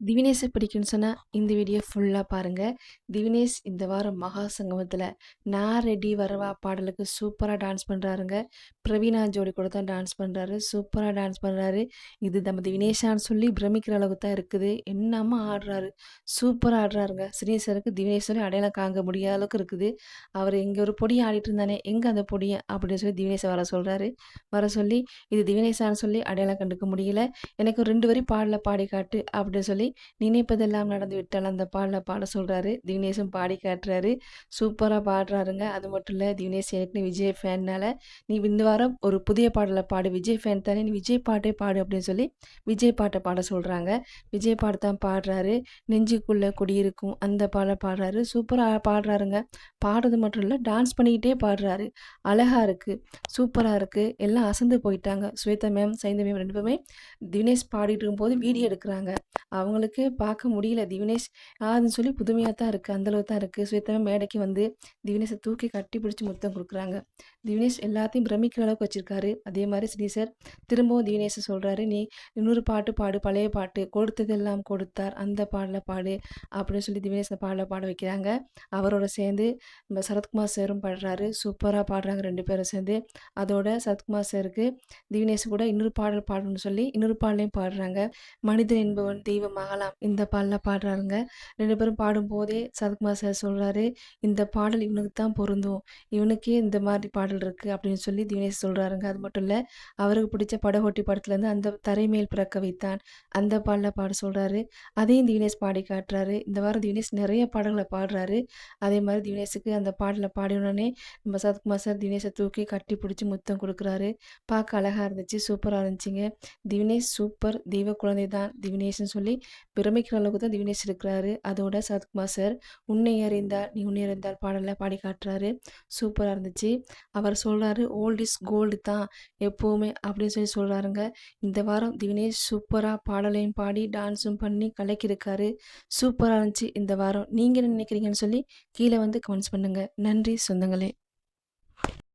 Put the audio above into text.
திவினேஷை பிடிக்கும்னு சொன்னால் இந்த வீடியோ ஃபுல்லாக பாருங்கள் திவினேஷ் இந்த வாரம் மகா சங்கமத்தில் "நான் ரெடி வரவா" பாடலுக்கு சூப்பராக டான்ஸ் பண்ணுறாருங்க பிரவீனா ஜோடி கூட தான் டான்ஸ் பண்ணுறாரு சூப்பராக டான்ஸ் பண்ணுறாரு இது நம்ம திவினேஷான்னு சொல்லி பிரமிக்கிற அளவுக்கு தான் இருக்குது. என்னமா ஆடுறாரு! சூப்பராக ஆடுறாருங்க. ஸ்ரீசருக்கு திவினேஷ் சொல்லி அடையாளம் காங்க முடியாத அளவுக்கு இருக்குது. அவர் இங்கே ஒரு பொடியை ஆடிட்டு இருந்தானே, எங்கே அந்த பொடியை அப்படின்னு சொல்லி திவினேஷை வர சொல்கிறாரு வர சொல்லி, இது திவினேஷான்னு சொல்லி அடையாளம் கண்டுக்க முடியல. "எனக்கு ரெண்டு வரி பாடல பாடி காட்டு" அப்படின்னு சொல்லி நினைப்பதெல்லாம் நடந்து விட்டால் அந்த பாடல பாட சொல்கிறாரு தினேஷும் பாடி காட்டுறாரு. சூப்பராக பாடுறாருங்க. அது மட்டும் இல்லை தினேஷ் ஏற்கனவே விஜய் ஃபேன்னால, "நீ இந்த வாரம் ஒரு புதிய பாடலை பாடு. விஜய் ஃபேன் தானே! நீ விஜய் பாட்டே பாடு" அப்படின்னு சொல்லி விஜய் பாட்டை பாட சொல்கிறாங்க விஜய் பாட்டு தான் பாடுறாரு. நெஞ்சுக்குள்ளே குடியிருக்கும்" அந்த பாடலை பாடுறாரு. சூப்பராக பாடுறாருங்க. பாடுறது மட்டும் இல்லை டான்ஸ் பண்ணிக்கிட்டே பாடுறாரு. அழகாக இருக்குது சூப்பராக இருக்குது எல்லாம் அசந்து போயிட்டாங்க. ஸ்வேதா மேம், சைந்த மேம் ரெண்டு பேருமே தினேஷ் பாடிட்டு இருக்கும்போது வீடியோ எடுக்கிறாங்க அவங்க அவங்களுக்கு பார்க்க முடியல. திவினேஷ் அதுன்னு சொல்லி புதுமையாக தான் இருக்குது அந்த அளவு தான் இருக்குது ஸ்வேதா மேடைக்கு வந்து திவினேஷை தூக்கி கட்டி பிடிச்சி முத்தம் கொடுக்குறாங்க திவினேஷ் எல்லாத்தையும் பிரமிக்கிற அளவுக்கு வச்சுருக்காரு அதே மாரி ஸ்ரீசர் திரும்பவும் திவினேஷை சொல்கிறாரு "நீ இன்னொரு பாட்டு பாடு. பழைய பாட்டு. கொடுத்ததெல்லாம் கொடுத்தார். அந்த பாடலை பாடு" அப்படின்னு சொல்லி திவினேஷை பாடலை பாட வைக்கிறாங்க. அவரோட சேர்ந்து நம்ம சரத்குமார் சாரும் பாடுறாரு. சூப்பராக பாடுறாங்க ரெண்டு பேரும் சேர்ந்து. அதோட சரத்குமார் சாருக்கு திவினேஷ் கூட இன்னொரு பாடல் பாடணும்னு சொல்லி இன்னொரு பாடலையும் பாடுறாங்க. "மனிதன் என்பவன் தெய்வமாகலாம்" இந்த பாடல பாடுறாருங்க. ரெண்டு பேரும் பாடும்போதே சரத்குமார் சார் சொல்கிறாரு "இந்த பாடல் இவனுக்கு தான் பொருந்தும். இவனுக்கே இந்த மாதிரி பாடல் இருக்குது அப்படின்னு சொல்லி திவினேஷ் சொல்கிறாருங்க அது மட்டும் இல்லை அவருக்கு பிடிச்ச படகோட்டி படத்துலேருந்து "அந்த தரைமேல் பிறக்க வைத்தான்" அந்த பாடல பாட சொல்கிறாரு அதையும் திவினேஷ் பாடி காட்டுறாரு. இந்த வாரம் திவினேஷ் நிறைய பாடல்களை பாடுறாரு. அதே மாதிரி திவினேஷுக்கு அந்த பாடலை பாடினோடனே நம்ம சரத்குமார் சார் தினேஷை தூக்கி கட்டி பிடிச்சி முத்தம் கொடுக்குறாரு பார்க்க அழகாக இருந்துச்சு. சூப்பராக இருந்துச்சுங்க. திவினேஷ் சூப்பர்! தெய்வ குழந்தை தான் திவினேஷ்ன்னு சொல்லி பிரமிக்கிற அளவுக்கு தான் திவினேஷ் இருக்கிறாரு. அதோட சரத்குமார் சார் "உன்னை அறிந்தார் நீ உன்னை அறிந்தார் பாடலில் பாடி காட்டுறாரு. சூப்பராக இருந்துச்சு. அவர் சொல்கிறாரு "ஓல்ட் இஸ் கோல்டு தான் எப்போவுமே அப்படின்னு சொல்லி சொல்கிறாருங்க இந்த வாரம் திவினேஷ் சூப்பராக பாடலையும் பாடி, டான்ஸும் பண்ணி கலக்கியிருக்காரு. சூப்பராக இருந்துச்சு இந்த வாரம். நீங்கள் என்ன நினைக்கிறீங்கன்னு சொல்லி கீழே வந்து கமெண்ட்ஸ் பண்ணுங்கள் நன்றி சொந்தங்களே!